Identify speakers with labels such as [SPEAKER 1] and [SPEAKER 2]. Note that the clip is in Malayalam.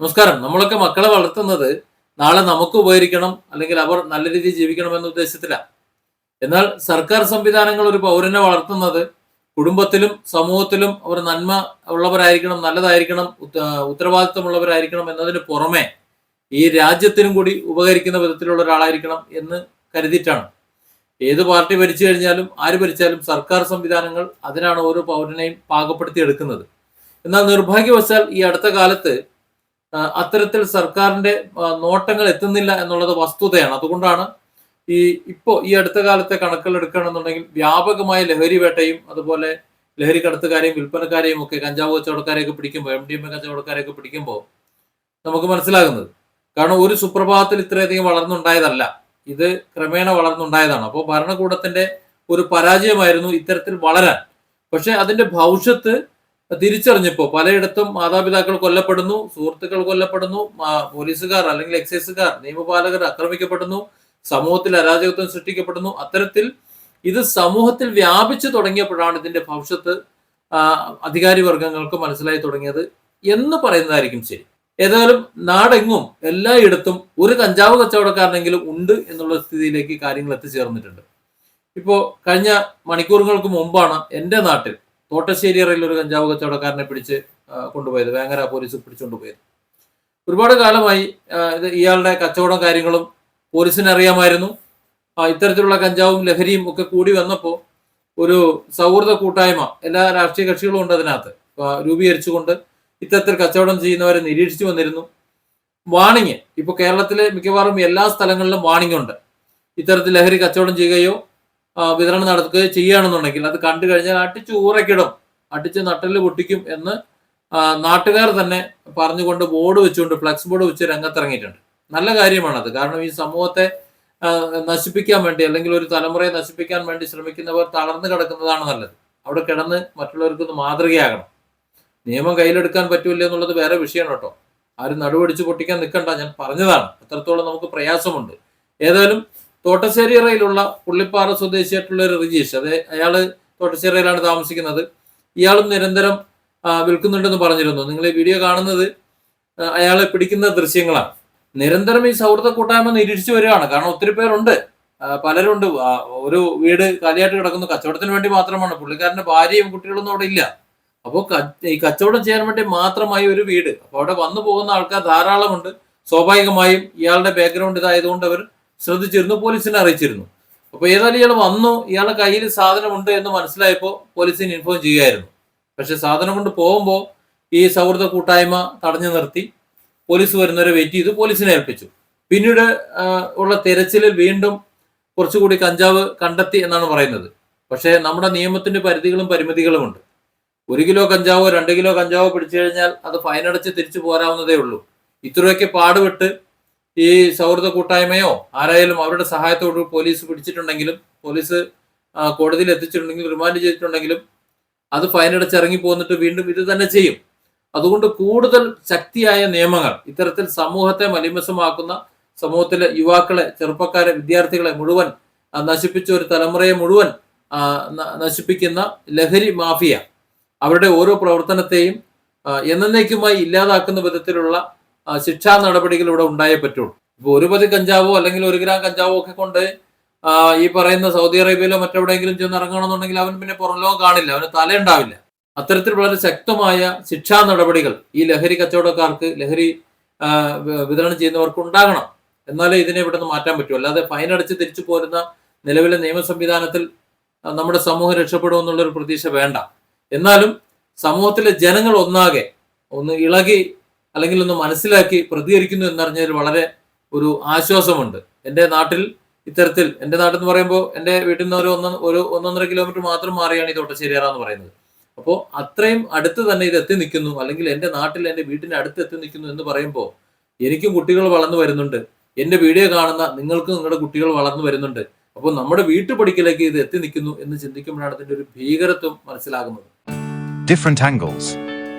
[SPEAKER 1] നമസ്കാരം. നമ്മളൊക്കെ മക്കളെ വളർത്തുന്നത് നാളെ നമുക്ക് ഉപകരിക്കണം അല്ലെങ്കിൽ അവർ നല്ല രീതിയിൽ ജീവിക്കണം എന്ന ഉദ്ദേശത്തിലാണ് എന്നാൽ സർക്കാർ സംവിധാനങ്ങൾ ഒരു പൗരനെ വളർത്തുന്നത് കുടുംബത്തിലും സമൂഹത്തിലും അവർ നന്മ ഉള്ളവരായിരിക്കണം നല്ലതായിരിക്കണം ഉത്ത- ഉത്തരവാദിത്തമുള്ളവരായിരിക്കണം എന്നതിന് പുറമെ ഈ രാജ്യത്തിനും കൂടി ഉപകരിക്കുന്ന വിധത്തിലുള്ള ഒരാളായിരിക്കണം എന്ന് കരുതിയിട്ടാണ്. ഏത് പാർട്ടി ഭരിച്ചു കഴിഞ്ഞാലും ആര് ഭരിച്ചാലും സർക്കാർ സംവിധാനങ്ങൾ അതിനാണ് ഓരോ പൗരനെയും പാകപ്പെടുത്തി എടുക്കുന്നത് എന്നാൽ നിർഭാഗ്യവശാൽ ഈ അടുത്ത കാലത്ത് അത്തരത്തിൽ സർക്കാരിന്റെ നോട്ടങ്ങൾ എത്തുന്നില്ല എന്നുള്ളത് വസ്തുതയാണ്. അതുകൊണ്ടാണ് ഈ ഇപ്പോ ഈ അടുത്ത കാലത്തെ കണക്കുകൾ വ്യാപകമായ ലഹരി വേട്ടയും അതുപോലെ ലഹരി കടത്തുകാരെയും വിൽപ്പനക്കാരെയും ഒക്കെ കഞ്ചാവ് കച്ചവടക്കാരെയൊക്കെ പിടിക്കുമ്പോൾ എം ഡി എം എ കച്ചവടക്കാരെയൊക്കെ പിടിക്കുമ്പോൾ നമുക്ക് മനസ്സിലാകുന്നത്. കാരണം ഒരു സുപ്രഭാതത്തിൽ ഇത്രയധികം വളർന്നുണ്ടായതല്ല. ഇത് ക്രമേണ വളർന്നുണ്ടായതാണ്. അപ്പോൾ ഭരണകൂടത്തിന്റെ ഒരു പരാജയമായിരുന്നു ഇത്തരത്തിൽ വളരാൻ. പക്ഷെ അതിന്റെ ഭവിഷ്യത്ത് തിരിച്ചറിഞ്ഞപ്പോ പലയിടത്തും മാതാപിതാക്കൾ കൊല്ലപ്പെടുന്നു സുഹൃത്തുക്കൾ കൊല്ലപ്പെടുന്നു പോലീസുകാർ അല്ലെങ്കിൽ എക്സൈസുകാർ നിയമപാലകർ ആക്രമിക്കപ്പെടുന്നു സമൂഹത്തിൽ അരാജകത്വം സൃഷ്ടിക്കപ്പെടുന്നു. അത്തരത്തിൽ ഇത് സമൂഹത്തിൽ വ്യാപിച്ചു തുടങ്ങിയപ്പോഴാണ് ഇതിന്റെ ഭവിഷ്യത്ത് അധികാരി വർഗങ്ങൾക്ക് മനസ്സിലായി തുടങ്ങിയത് എന്ന് പറയുന്നതായിരിക്കും ശരി. ഏതായാലും നാടെങ്ങും എല്ലായിടത്തും ഒരു കഞ്ചാവ് കച്ചവടക്കാരനെങ്കിലും ഉണ്ട് എന്നുള്ള സ്ഥിതിയിലേക്ക് കാര്യങ്ങൾ എത്തിച്ചേർന്നിട്ടുണ്ട്. ഇപ്പോ കഴിഞ്ഞ മണിക്കൂറുകൾക്ക് മുമ്പാണ് എന്റെ നാട്ടിൽ തോട്ടശ്ശേരിയറയിൽ ഒരു കഞ്ചാവ് കച്ചവടക്കാരനെ പിടിച്ച് കൊണ്ടുപോയത്. വേങ്ങര പോലീസ് പിടിച്ചുകൊണ്ടുപോയത്. ഒരുപാട് കാലമായി ഇത് ഇയാളുടെ കച്ചവടം കാര്യങ്ങളും പോലീസിന് അറിയാമായിരുന്നു ഇത്തരത്തിലുള്ള കഞ്ചാവും ലഹരിയും ഒക്കെ കൂടി വന്നപ്പോൾ ഒരു സൗഹൃദ കൂട്ടായ്മ എല്ലാ രാഷ്ട്രീയ കക്ഷികളും ഉണ്ട് അതിനകത്ത്. രൂപീകരിച്ചുകൊണ്ട് ഇത്തരത്തിൽ കച്ചവടം ചെയ്യുന്നവരെ നിരീക്ഷിച്ചു വന്നിരുന്നു. വാണിങ് ഇപ്പൊ കേരളത്തിലെ മിക്കവാറും എല്ലാ സ്ഥലങ്ങളിലും വാണിംഗ് ഉണ്ട്. ഇത്തരത്തിൽ ലഹരി കച്ചവടം ചെയ്യുകയോ വിതരണം നടത്തുക ചെയ്യുകയാണെന്നുണ്ടെങ്കിൽ അത് കണ്ടു കഴിഞ്ഞാൽ അട്ടിച്ച് ഊറക്കിടും അടിച്ച് നട്ടൽ പൊട്ടിക്കും എന്ന് നാട്ടുകാർ തന്നെ പറഞ്ഞുകൊണ്ട് ബോർഡ് വെച്ചുകൊണ്ട് ഫ്ലക്സ് ബോർഡ് വെച്ച് രംഗത്തിറങ്ങിയിട്ടുണ്ട്. നല്ല കാര്യമാണത്. കാരണം ഈ സമൂഹത്തെ നശിപ്പിക്കാൻ വേണ്ടി അല്ലെങ്കിൽ ഒരു തലമുറയെ നശിപ്പിക്കാൻ വേണ്ടി ശ്രമിക്കുന്നവർ തളർന്നു കിടക്കുന്നതാണ് നല്ലത്. അവിടെ കിടന്ന് മറ്റുള്ളവർക്കൊന്ന് മാതൃകയാകണം. നിയമം കയ്യിലെടുക്കാൻ പറ്റൂല എന്നുള്ളത് വേറെ വിഷയമാണ് കേട്ടോ. ആരും നടുവടിച്ച് പൊട്ടിക്കാൻ നിൽക്കണ്ട. ഞാൻ പറഞ്ഞതാണ്. അത്രത്തോളം നമുക്ക് പ്രയാസമുണ്ട്. ഏതായാലും തോട്ടശ്ശേരിയറയിലുള്ള പുള്ളിപ്പാറ സ്വദേശിയായിട്ടുള്ള ഒരു റിജീഷ് അതെ അയാൾ തോട്ടശ്ശേരിയിലാണ് താമസിക്കുന്നത്. ഇയാളും നിരന്തരം വിൽക്കുന്നുണ്ടെന്ന് പറഞ്ഞിരുന്നു. നിങ്ങൾ ഈ വീഡിയോ കാണുന്നത് അയാളെ പിടിക്കുന്ന ദൃശ്യങ്ങളാണ്. നിരന്തരം ഈ സൗഹൃദ കൂട്ടായ്മ നിരീക്ഷിച്ചു വരികയാണ്. കാരണം ഒത്തിരി പേരുണ്ട്. പലരുണ്ട്. ഒരു വീട് കാലിയായിട്ട് കിടക്കുന്നു. കച്ചവടത്തിന് വേണ്ടി മാത്രമാണ്. പുള്ളിക്കാരന്റെ ഭാര്യയും കുട്ടികളൊന്നും അവിടെ ഇല്ല. അപ്പോൾ ഈ കച്ചവടം ചെയ്യാൻ വേണ്ടി മാത്രമായി ഒരു വീട്. അപ്പോൾ അവിടെ വന്നു പോകുന്ന ആൾക്കാർ ധാരാളമുണ്ട്. സ്വാഭാവികമായും ഇയാളുടെ ബാക്ക്ഗ്രൗണ്ട് ഇതായതുകൊണ്ട് അവർ ശ്രദ്ധിച്ചിരുന്നു പോലീസിനെ അറിയിച്ചിരുന്നു. അപ്പോൾ ഏതായാലും ഇയാൾ വന്നു ഇയാളുടെ കയ്യിൽ സാധനമുണ്ട് എന്ന് മനസ്സിലായപ്പോൾ പോലീസിന് ഇൻഫോം ചെയ്യുമായിരുന്നു പക്ഷെ സാധനം കൊണ്ട് പോകുമ്പോൾ ഈ സൗഹൃദ കൂട്ടായ്മ തടഞ്ഞു നിർത്തി. പോലീസ് വരുന്നവരെ വെയിറ്റ് ചെയ്ത് പോലീസിനെ ഏൽപ്പിച്ചു. പിന്നീട് ഉള്ള തെരച്ചിലിൽ വീണ്ടും കുറച്ചുകൂടി കഞ്ചാവ് കണ്ടെത്തി എന്നാണ് പറയുന്നത്. പക്ഷേ നമ്മുടെ നിയമത്തിന്റെ പരിധികളും പരിമിതികളും ഉണ്ട്. ഒരു കിലോ കഞ്ചാവോ രണ്ട് കിലോ കഞ്ചാവോ പിടിച്ചു കഴിഞ്ഞാൽ അത് ഫൈനടച്ച് തിരിച്ചു പോരാവുന്നതേ ഉള്ളൂ. ഇത്രയൊക്കെ പാടുപെട്ട് ഈ സൗഹൃദ കൂട്ടായ്മയോ ആരായാലും അവരുടെ സഹായത്തോട് പോലീസ് പിടിച്ചിട്ടുണ്ടെങ്കിലും പോലീസ് കോടതിയിൽ എത്തിച്ചിട്ടുണ്ടെങ്കിലും റിമാൻഡ് ചെയ്തിട്ടുണ്ടെങ്കിലും അത് ഫൈൻ അടച്ച് ഇറങ്ങി പോന്നിട്ട് വീണ്ടും ഇത് തന്നെ ചെയ്യും. അതുകൊണ്ട് കൂടുതൽ ശക്തിയായ നിയമങ്ങൾ ഇത്തരത്തിൽ സമൂഹത്തെ മലിമസമാക്കുന്ന സമൂഹത്തിലെ യുവാക്കളെ ചെറുപ്പക്കാരെ വിദ്യാർത്ഥികളെ മുഴുവൻ നശിപ്പിച്ച ഒരു തലമുറയെ മുഴുവൻ നശിപ്പിക്കുന്ന ലഹരി മാഫിയ. അവരുടെ ഓരോ പ്രവർത്തനത്തെയും എന്നേക്കുമായി ഇല്ലാതാക്കുന്ന വിധത്തിലുള്ള ശിക്ഷാ നടപടികൾ ഇവിടെ ഉണ്ടായേ പറ്റുള്ളൂ. ഇപ്പൊ ഒരു പതി കഞ്ചാവോ അല്ലെങ്കിൽ ഒരു ഗ്രാം കഞ്ചാവോ ഒക്കെ കൊണ്ട് ഈ പറയുന്ന സൗദി അറേബ്യയിലോ മറ്റെവിടെയെങ്കിലും ചെന്ന് ഇറങ്ങണമെന്നുണ്ടെങ്കിൽ അവൻ പിന്നെ പുറം ലോകം കാണില്ല. അവന് തലയുണ്ടാവില്ല. അത്തരത്തിൽ വളരെ ശക്തമായ ശിക്ഷാ നടപടികൾ ഈ ലഹരി കച്ചവടക്കാർക്ക് ലഹരി വിതരണം ചെയ്യുന്നവർക്ക് ഉണ്ടാകണം. എന്നാലേ ഇതിനെ ഇവിടെ നിന്ന് മാറ്റാൻ പറ്റൂ. അല്ലാതെ ഫൈൻ തിരിച്ചു പോരുന്ന നിലവിലെ നിയമ സംവിധാനത്തിൽ നമ്മുടെ സമൂഹം രക്ഷപ്പെടുമെന്നുള്ളൊരു പ്രതീക്ഷ വേണ്ട. എന്നാലും സമൂഹത്തിലെ ജനങ്ങൾ ഒന്നാകെ ഒന്ന് ഇളകി അല്ലെങ്കിൽ ഒന്ന് മനസ്സിലാക്കി പ്രതികരിക്കുന്നു എന്നറിഞ്ഞതിൽ വളരെ ഒരു ആശ്വാസമുണ്ട്. എന്റെ നാട്ടിൽ ഇത്തരത്തിൽ എന്റെ നാട്ടിൽ എന്ന് പറയുമ്പോൾ എന്റെ വീട്ടിൽ നിന്ന് ഒരു ഒന്ന് ഒരു ഒന്നൊന്നര കിലോമീറ്റർ മാത്രം മാറിയാണ് ഈ തോട്ടശ്ശേരിയാറ എന്ന് പറയുന്നത്. അപ്പോൾ അത്രയും അടുത്ത് തന്നെ ഇത് എത്തി നിൽക്കുന്നു അല്ലെങ്കിൽ എന്റെ നാട്ടിൽ എന്റെ വീട്ടിന് അടുത്ത് എത്തി നിൽക്കുന്നു എന്ന് പറയുമ്പോൾ എനിക്കും കുട്ടികൾ വളർന്നു വരുന്നുണ്ട്. എന്റെ വീഡിയോ കാണുന്ന നിങ്ങൾക്കും നിങ്ങളുടെ കുട്ടികൾ വളർന്നു വരുന്നുണ്ട്. അപ്പോൾ നമ്മുടെ വീട്ടുപടിക്കലേക്ക് ഇത് എത്തി നിൽക്കുന്നു എന്ന് ചിന്തിക്കുമ്പോഴാണ് അതിന്റെ ഒരു ഭീകരത്വം മനസ്സിലാകുന്നത്.
[SPEAKER 2] Different angles.